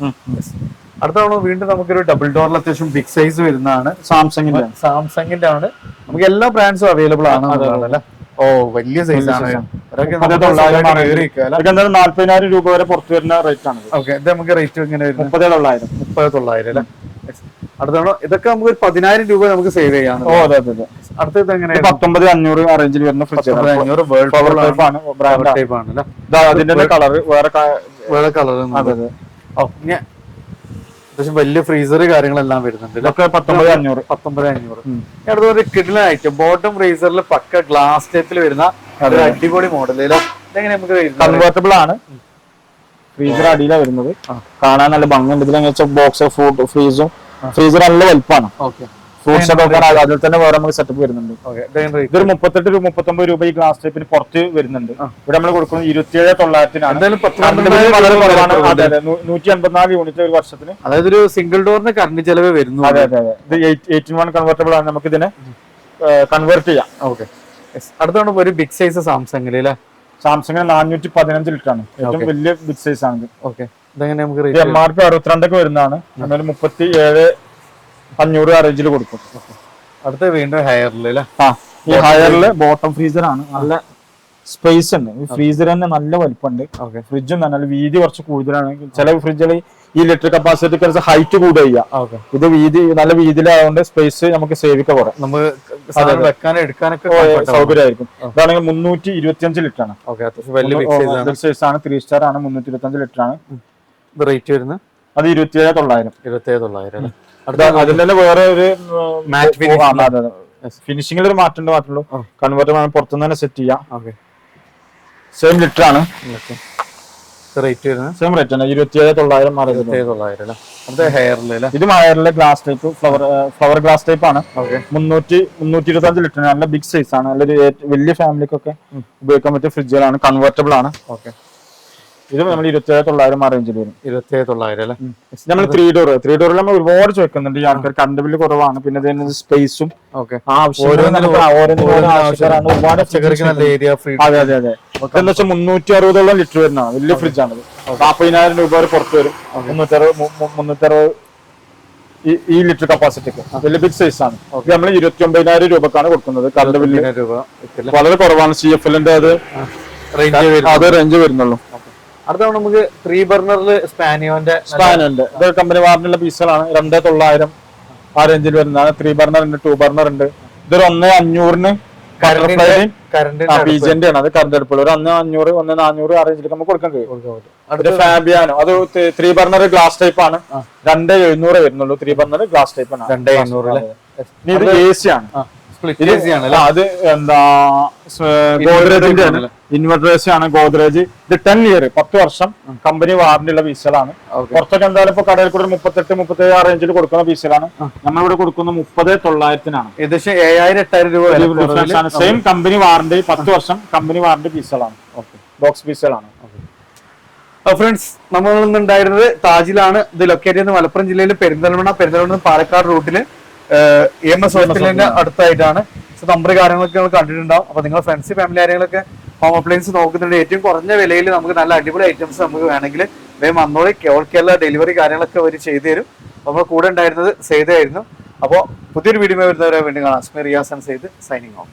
അടുത്താണോ വീണ്ടും നമുക്കൊരു ഡബിൾ ഡോറിൽ അത്യാവശ്യം ബിഗ് സൈസ് വരുന്നതാണ്. സാംസങ്ങിന്റെ സാംസങ്ങിന്റെ ആണ്. നമുക്ക് എല്ലാ ബ്രാൻഡ്സും അവൈലബിൾ ആണ് അല്ലേ? ഓ വലിയ സൈസ് ആണ്. അതൊക്കെ മുപ്പത് നമുക്ക് തൊള്ളായിരം സുഖമായിട്ട് കയറി നിൽക്കാം അല്ലേ? ഇതൊക്കെ എന്തായാലും നാല്പതിനായിരം രൂപ വരെ പുറത്ത് വരുന്ന റേറ്റ് ആണ് ഓക്കെ ഇത് നമുക്ക് റേറ്റ് എങ്ങനെ വരുന്നത്? മുപ്പത് തൊള്ളായിരം. മുപ്പത് തൊള്ളായിരം അല്ലേ? Yes. ഇതൊക്കെ നമുക്ക് ഒരു പതിനായിരം രൂപ നമുക്ക് സേവ് ചെയ്യാം. ഓ അതെ അതെ അടുത്തത് എങ്ങനെ പത്തൊമ്പത് അഞ്ഞൂറ് റേഞ്ചിൽ വരുന്ന ഫ്രിഡ്ജ് അഞ്ഞൂറ് പവർ വേൾഡ് ടൈപ്പ് ആണ്. ബ്രാൻഡ് ടൈപ്പ് ആണ്. അതിന്റെ കളർ വേറെ വേറെ കളർ അതെ അതെ. ഓ അത്യാവശ്യം വലിയ ഫ്രീസർ കാര്യങ്ങളെല്ലാം വരുന്നുണ്ട് പത്തൊമ്പത് അഞ്ഞൂറ്. പത്തൊമ്പത് അഞ്ഞൂറ്. അടുത്ത ഒരു കിഡിലൻ ഐറ്റം ബോട്ടം ഫ്രീസറിൽ പക്ക ഗ്ലാസ് ടൈപ്പിൽ വരുന്ന ഒരു അടിപൊളി മോഡൽ ഇതെങ്ങനെ നമുക്ക് കൺവേർട്ടബിൾ ആണ്. ഫ്രീസർ അടിയിലാണ് വരുന്നത്. കാണാൻ നല്ല ഭംഗിയുണ്ട്. ഉണ്ട് വെച്ചാൽ ബോക്സ് ഫുഡ് ഫ്രീസും ഫ്രീസർ നല്ല വലുപ്പമാണ് ഓക്കെ ഒക്കെ വെക്കാൻ അതിൽ തന്നെ വേറെ നമുക്ക് സെറ്റപ്പ് വരുന്നുണ്ട്. ഇതൊരു മുപ്പത്തെട്ട് രൂപ മുപ്പത്തൊമ്പത് രൂപ ഈ ഗ്ലാസ് ടൈപ്പിന് പുറത്ത് വരുന്നുണ്ട്. ഇവിടെ നമ്മൾ കൊടുക്കുന്നത് ഇരുപത്തിയേഴ് തൊള്ളായിരത്തിനാണ്. നൂറ്റി അൻപത്തിനാല് യൂണിറ്റ് ഒരു വർഷത്തിന്. അതായത് ഒരു സിംഗിൾ ഡോറിന് കറണ്ട് ചെലവ് വരുന്നു. അതെ അതെ അതെ. ഇത് എയ്റ്റീൻ വൺ കൺവേർട്ടബിൾ ആണ്. നമുക്ക് ഇതിനെ കൺവേർട്ട് ചെയ്യാം. ഓക്കെ അടുത്താണ് ഒരു ബിഗ് സൈസ് സാംസങ്ങിൽ അല്ലേ സാംസങ്ങിന് നാനൂറ്റി പതിനഞ്ച് ലിറ്റർ ആണ്. ഏറ്റവും വലിയ ബിഗ് സൈസ് ആണ് ഓക്കെ ഇതെങ്ങനെ നമുക്ക് എം ആർ പി അറുപത്തിരണ്ടൊക്കെ വരുന്നതാണ്. മുപ്പത്തി ഏഴ് അഞ്ഞൂറ് ആ റേഞ്ചിൽ കൊടുക്കും. അടുത്ത വീണ്ടും ഹയറിൽ ആ ഈ ഹയറിൽ ബോട്ടം ഫ്രീസർ ആണ്. നല്ല സ്പേസ് ഉണ്ട്. ഈ ഫ്രീസർ തന്നെ നല്ല വലിപ്പമുണ്ട്. ഓക്കെ ഫ്രിഡ്ജും നല്ല വീതി കുറച്ച് കൂടുതലാണ് ചില ഫ്രിഡ്ജുകൾ ഈ ലിറ്റർ കപ്പാസിറ്റി ഹൈറ്റ് കൂടുക ഇത് വീതി നല്ല വീതിയിലായതുകൊണ്ട് സ്പേസ് നമുക്ക് സേവിക്കാൻ കുറേ നമുക്ക് എടുക്കാനൊക്കെ സൗകര്യമായിരിക്കും. ഇതാണെങ്കിൽ മുന്നൂറ്റി ഇരുപത്തിയഞ്ച് ലിറ്റർ ആണ്. സൈസ് ആണ്. ത്രീ സ്റ്റാർ ആണ്. മുന്നൂറ്റി ഇരുപത്തി അഞ്ച് ലിറ്റർ ആണ് റേറ്റ് വരുന്നത്? അത് ഇരുപത്തിയേഴ് തൊള്ളായിരം. ഇരുപത്തിയേഴ് തൊള്ളായിരം അതിൽ തന്നെ വേറെ ഒരു മാറ്റ്. ഫിനിഷിംഗിൽ ഒരു മാറ്റം മാറ്റുള്ളൂ കൺവേർട്ടർ പുറത്തുനിന്ന് തന്നെ സെറ്റ് ചെയ്യാം. സെയിം ലിറ്റർ ആണ്. റേറ്റ് വരുന്നത്? സെയിം റേറ്റ് ആണ് തൊള്ളായിരം മാറി ഇരുപത്തേഴ് തൊള്ളായിരം ഹെയറിൽ ഇത് മയറിലെ glass type flower flower glass type ആണ്. മുന്നൂറ്റി മുന്നൂറ്റി ഇരുപത്തി അഞ്ച് ലിറ്റർ നല്ല ബിഗ് സൈസ് ആണ്. നല്ലൊരു വലിയ ഫാമിലിക്കൊക്കെ ഉപയോഗിക്കാൻ പറ്റിയ ഫ്രിഡ്ജുകളാണ് കൺവേർട്ടബിൾ ആണ്. ഓക്കെ ഇത് നമ്മൾ ഇരുപത്തിയേഴ് തൊള്ളായിരം ആ റേഞ്ചിൽ വരും. ഇരുപത്തേഴ് തൊള്ളായിരം അല്ലേ നമ്മൾ ത്രീ ഡോർ ത്രീ ഡോറിൽ നമ്മൾ ഒരുപാട് ചോദിക്കുന്നുണ്ട്. ഈ ആൾക്കാർ കറണ്ട് ബില്ല് കുറവാണ്. പിന്നെ ഇതിന് സ്പേസും അതെ അതെ അതെ. എന്താ വെച്ചാൽ മുന്നൂറ്റി അറുപതോളം ലിറ്റർ വരുന്നതാണ്. വലിയ ഫ്രിഡ്ജാണ് നാൽപ്പതിനായിരം രൂപ വരെ പുറത്ത് വരും. മുന്നൂറ്ററുപത് മുന്നൂറ്ററുപത് ഈ ലിറ്റർ കപ്പാസിറ്റിക്ക് വലിയ ബിഗ് സൈസ് ആണ്. നമ്മൾ ഇരുപത്തി ഒമ്പതിനായിരം രൂപക്കാണ് കൊടുക്കുന്നത്. കറണ്ട് ബില്ല് രൂപ വളരെ കുറവാണ്. സി എഫ് എല്ലിന്റെ അത് റേഞ്ച് അത് റേഞ്ച് വരുന്നുള്ളൂ. അടുത്ത നമുക്ക് ത്രീ ബർണറിൽ സ്പാനിയോന്റെ സ്പാനുണ്ട് ഇത് കമ്പനി വാറിനുള്ള പീസുകളാണ് രണ്ടേ തൊള്ളായിരം ആ റേഞ്ചിൽ വരുന്നതാണ്. ത്രീ ബർണർ ഉണ്ട് ടു ബർണർ ഉണ്ട്. ഇതൊരു ഒന്ന് അഞ്ഞൂറിന് കറണ്ട് പി ജിന്റെ ആണ്. അത് കറണ്ട് അടുപ്പുള്ള ഒരു ഒന്ന് അഞ്ഞൂറ് ഒന്ന് നാനൂറ് ആ റേഞ്ചിൽ നമുക്ക് കൊടുക്കാൻ കഴിയും. ഫാബിയാനോ അത് ത്രീ ബർണർ ഗ്ലാസ് ടൈപ്പ് ആണ്. രണ്ട് എഴുന്നൂറ് വരുന്നുള്ളൂ. ത്രീ ബർണർ ഗ്ലാസ് ടൈപ്പ് ആണ്. രണ്ട് എഴുന്നൂറ് ഇത് എ സി ആണ്. അത് എന്താ ഗോദ്രേജിന്റെ ആണ്. ഇൻവെർട്ടർ ആണ് ഗോദ്രേജ്. ഇത് ടെൻ ഇയർ പത്ത് വർഷം കമ്പനി വാറന്റി ഉള്ള പീസുകളാണ്. പുറത്തൊക്കെ എന്തായാലും ഇപ്പൊ കടയിൽ കൂടെ മുപ്പത്തെട്ട് മുപ്പത്തേഴ് ആ റേഞ്ചിൽ കൊടുക്കുന്ന പീസുകളാണ് നമ്മളിവിടെ കൊടുക്കുന്ന മുപ്പത് തൊള്ളായിരത്തിനാണ്. ഏകദേശം ഏഴായിരം എട്ടായിരം രൂപ സെയിം കമ്പനി വാറന്റി പത്ത് വർഷം കമ്പനി വാറന്റി പീസുകളാണ് ബോക്സ് പീസുകളാണ് ഫ്രണ്ട്സ് നമ്മൾ ഉണ്ടായിരുന്നത് താജിലാണ്. ഇത് ലൊക്കേറ്റ് ചെയ്യുന്നത് മലപ്പുറം ജില്ലയിൽ പെരിന്തൽമണ്ണ പെരിന്തൽമണ്ണ പാലക്കാട് റൂട്ടിൽ എം എസ് ഹോസ്പിറ്റലിന്റെ അടുത്തായിട്ടാണ്. സോ നമ്പർ കാര്യങ്ങളൊക്കെ നിങ്ങൾ കണ്ടിട്ടുണ്ടാവും. അപ്പൊ നിങ്ങൾ ഫ്രണ്ട്സ് ഫാമിലി കാര്യങ്ങളൊക്കെ ഹോം അപ്ലയൻസ് നോക്കുന്നുണ്ട്. ഏറ്റവും കുറഞ്ഞ വിലയിൽ നമുക്ക് നല്ല അടിപൊളി ഐറ്റംസ് നമുക്ക് വേണമെങ്കിൽ വേഗം വന്നോളി. കേൾക്കല്ല കേരള ഡെലിവറി കാര്യങ്ങളൊക്കെ അവർ ചെയ്തു തരും നമ്മൾ കൂടെ ഉണ്ടായിരുന്നത് സെയ്തായിരുന്നു അപ്പോൾ പുതിയൊരു വീഡിയോ വരുന്നവരെ വേണ്ടി കാണാം. അസ്മി റിയാസൻ സെയ്ത് സൈനിങ് ഓഫ്